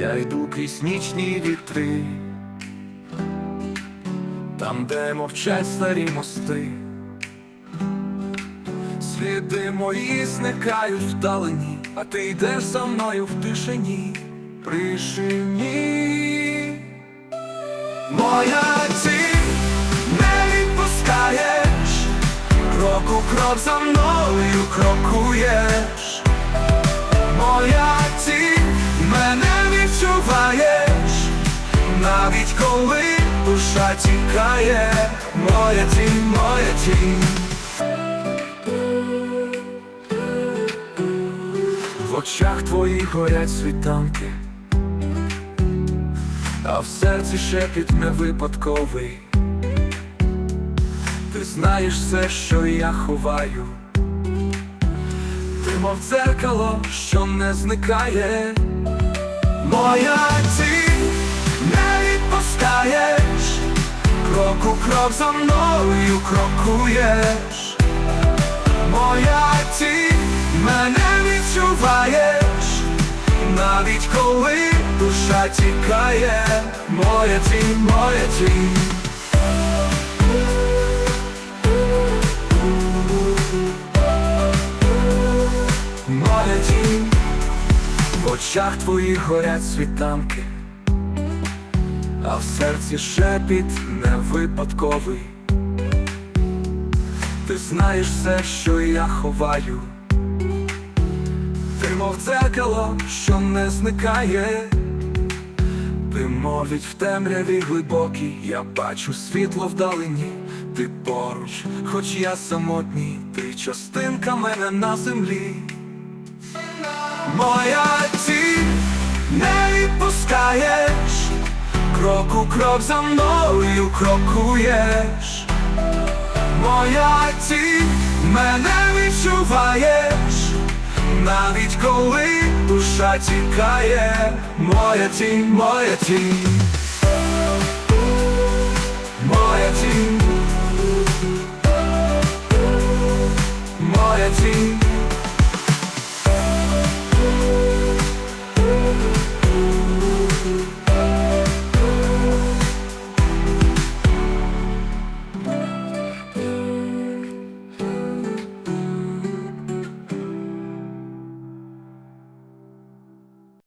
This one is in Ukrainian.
йду крізь нічні вітри, там, де мовчать старі мости, сліди мої зникають вдалині, а ти йдеш за мною в тишині, пришині. Моя ціль не відпускаєш, крок у крок за мною крокуєш. Моя коли душа тікає, моя тінь, моя тінь. В очах твоїх горять світанки, а в серці шепіт не випадковий. Ти знаєш все, що я ховаю. Ти мов дзеркало, що не зникає. Моя ціль крок у крок за мною крокуєш. Моя ціль мене відчуваєш, навіть коли душа тікає, моя тінь, моя тінь. Моя тінь, в очах твоїх горять світанки, а в серці шепіт не випадковий. Ти знаєш все, що я ховаю, ти мов дзеркало, що не зникає, ти мовить в темряві глибокій, я бачу світло вдалині, ти поруч, хоч я самотній, ти частинка мене на землі. Моя ціль не відпускаєш, крок у крок за мною крокуєш. Моя ти мене відчуваєш, навіть коли душа тікає, моя тінь, моя тінь.